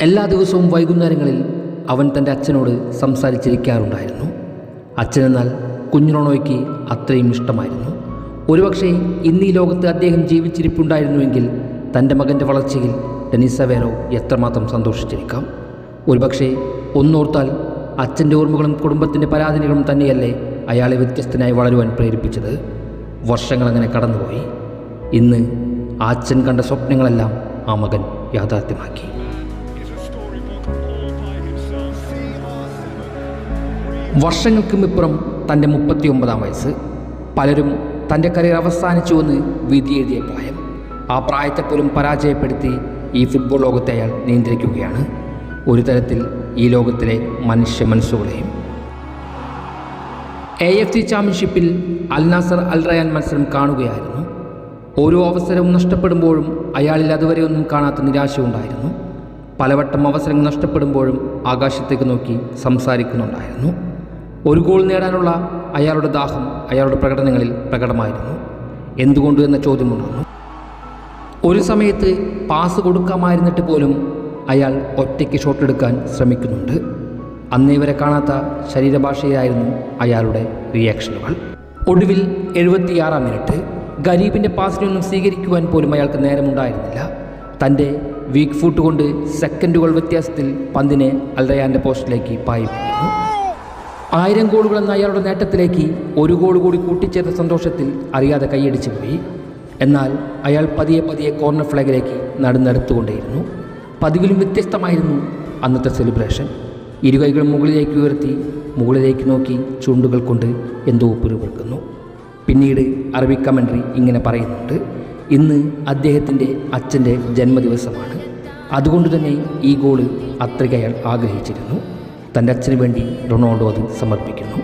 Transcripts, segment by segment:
എല്ലാ ദിവസവും വൈകുന്നേരങ്ങളിൽ അവൻ തന്റെ അച്ഛനോട് സംസാരിച്ചിരിക്കാറുണ്ടായിരുന്നു. അച്ഛനെന്നാൽ കുഞ്ഞു റൊണോയ്ക്ക് അത്രയും ഇഷ്ടമായിരുന്നു. ഒരുപക്ഷെ ഇന്ന് ഈ ലോകത്ത് അദ്ദേഹം ജീവിച്ചിരിപ്പുണ്ടായിരുന്നുവെങ്കിൽ തന്റെ മകന്റെ വളർച്ചയിൽ ഡെനിസ് സവേറോ എത്രമാത്രം സന്തോഷിച്ചിരിക്കാം. ഒരുപക്ഷെ ഒന്നോർത്താൽ അച്ഛന്റെ ഓർമ്മകളും കുടുംബത്തിന്റെ പരാധീനകളും തന്നെയല്ലേ അയാളെ വ്യത്യസ്തനായി വളരുവാൻ പ്രേരിപ്പിച്ചത്. വർഷങ്ങളങ്ങനെ കടന്നുപോയി. ഇന്ന് അച്ഛൻ കണ്ട സ്വപ്നങ്ങളെല്ലാം ആ മകൻ യാഥാർത്ഥ്യമാക്കി. വർഷങ്ങൾക്കും ഇപ്പുറം തന്റെ മുപ്പത്തിയൊമ്പതാം വയസ്സ്. പലരും തന്റെ കരിയർ അവസാനിച്ചു എന്ന് വിധി എഴുതിയ പ്രായം. ആ പ്രായത്തെപ്പോലും പരാജയപ്പെടുത്തി ഈ ഫുട്ബോൾ ലോകത്തെ അയാൾ നിയന്ത്രിക്കുകയാണ്. ഒരു തരത്തിൽ ഈ ലോകത്തിലെ മനുഷ്യ മനസ്സുകളെയും. എ എഫ് സി ചാമ്പ്യൻഷിപ്പിൽ അൽ നാസർ അൽ റയാൻ മത്സരം കാണുകയായിരുന്നു. ഓരോ അവസരവും നഷ്ടപ്പെടുമ്പോഴും അയാളിൽ അതുവരെ ഒന്നും കാണാത്ത നിരാശയുണ്ടായിരുന്നു പലവട്ടം അവസരങ്ങൾ നഷ്ടപ്പെടുമ്പോഴും ആകാശത്തേക്ക് നോക്കി സംസാരിക്കുന്നുണ്ടായിരുന്നു. ഒരു ഗോൾ നേടാനുള്ള അയാളുടെ ദാഹം അയാളുടെ പ്രകടനങ്ങളിൽ പ്രകടമായിരുന്നു. എന്തുകൊണ്ട് എന്ന ചോദ്യമുണ്ടായിരുന്നു ഒരു സമയത്ത് പാസ് കൊടുക്കാമായിരുന്നിട്ട് പോലും അയാൾ ഒറ്റയ്ക്ക് ഷോട്ട് എടുക്കാൻ ശ്രമിക്കുന്നുണ്ട്. അന്നേ വരെ കാണാത്ത ശരീരഭാഷയായിരുന്നു അയാളുടെ റിയാക്ഷനുകൾ ഒടുവിൽ എഴുപത്തിയാറാം മിനിറ്റ് ഗരീബിന്റെ പാസിനൊന്നും സ്വീകരിക്കുവാൻ പോലും അയാൾക്ക് നേരമുണ്ടായിരുന്നില്ല. തന്റെ വീക്ക് ഫുട്ട് കൊണ്ട് സെക്കൻഡുകൾ വ്യത്യാസത്തിൽ പന്തിനെ അൽറയാന്റെ പോസ്റ്റിലേക്ക് പായിപ്പിക്കുന്നു. ആയിരം ഗോളുകൾ എന്ന അയാളുടെ നേട്ടത്തിലേക്ക് ഒരു ഗോൾ കൂടി കൂട്ടിച്ചേർത്ത സന്തോഷത്തിൽ അറിയാതെ കൈയടിച്ചു പോയി. എന്നാൽ അയാൾ പതിയെ പതിയെ കോർണർ ഫ്ലാഗിലേക്ക് നടന്നെടുത്തുകൊണ്ടേയിരുന്നു. പതിവിലും വ്യത്യസ്തമായിരുന്നു അന്നത്തെ സെലിബ്രേഷൻ ഇരുകൈകൾ മുകളിലേക്ക് ഉയർത്തി മുകളിലേക്ക് നോക്കി ചൂണ്ടുകൾ കൊണ്ട് എന്തോ പിറുപിറുക്കുന്നു പിന്നീട് അറബി കമൻട്രി ഇങ്ങനെ പറയുന്നുണ്ട്. ഇന്ന് അദ്ദേഹത്തിന്റെ അച്ഛന്റെ ജന്മദിവസമാണ്. അതുകൊണ്ട് തന്നെ ഈ ഗോൾ അത്രയ്ക്ക് അയാൾ ആഗ്രഹിച്ചിരുന്നു. തന്റെ അച്ഛന് വേണ്ടി റൊണാൾഡോ അത് സമർപ്പിക്കുന്നു.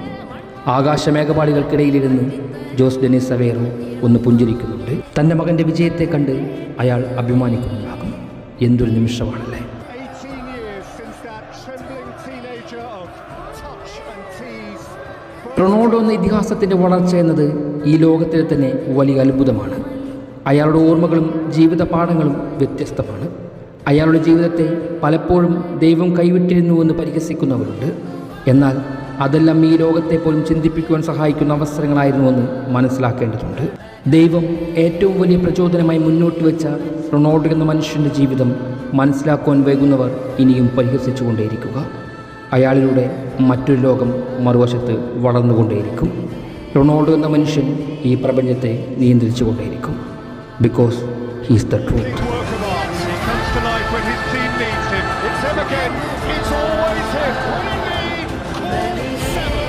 ആകാശമേഘപാളികൾക്കിടയിലിരുന്ന് ജോസ് ഡെനിസ് സവേറോ ഒന്ന് പുഞ്ചിരിക്കുന്നുണ്ട്. തന്റെ മകന്റെ വിജയത്തെ കണ്ട് അയാൾ അഭിമാനിക്കുന്നുണ്ടാകും. എന്തൊരു നിമിഷമാണല്ലേ? 18 years since that trembling teenager of touch and tease. Ronaldo എന്ന ഇതിഹാസത്തിന്റെ വളർച്ച എന്നത് ഈ ലോകത്തിലെ തന്നെ വലിയ അത്ഭുതമാണ്. അയാളുടെ ഓർമ്മകളും ജീവിത പാഠങ്ങളും വ്യത്യസ്തമാണ്. അയാളുടെ ജീവിതത്തെ പലപ്പോഴും ദൈവം കൈവിട്ടിരുന്നുവെന്ന് പരിഹസിക്കുന്നവരുണ്ട്. എന്നാൽ അതെല്ലാം ഈ ലോകത്തെ പോലും ചിന്തിപ്പിക്കുവാൻ സഹായിക്കുന്ന അവസരങ്ങളായിരുന്നുവെന്ന് മനസ്സിലാക്കേണ്ടതുണ്ട്. ദൈവം ഏറ്റവും വലിയ പ്രചോദനമായി മുന്നോട്ട് വെച്ച റൊണാൾഡോ എന്ന മനുഷ്യന്റെ ജീവിതം മനസ്സിലാക്കുവാൻ വൈകുന്നവർ ഇനിയും പരിഹസിച്ചുകൊണ്ടേയിരിക്കുക. അയാളിലൂടെ മറ്റൊരു ലോകം മറുവശത്ത് വളർന്നുകൊണ്ടേയിരിക്കും. റൊണാൾഡോ എന്ന മനുഷ്യൻ ഈ പ്രപഞ്ചത്തെ നിയന്ത്രിച്ചു കൊണ്ടേയിരിക്കും because he's the truth It's always him. Will it be? Seven.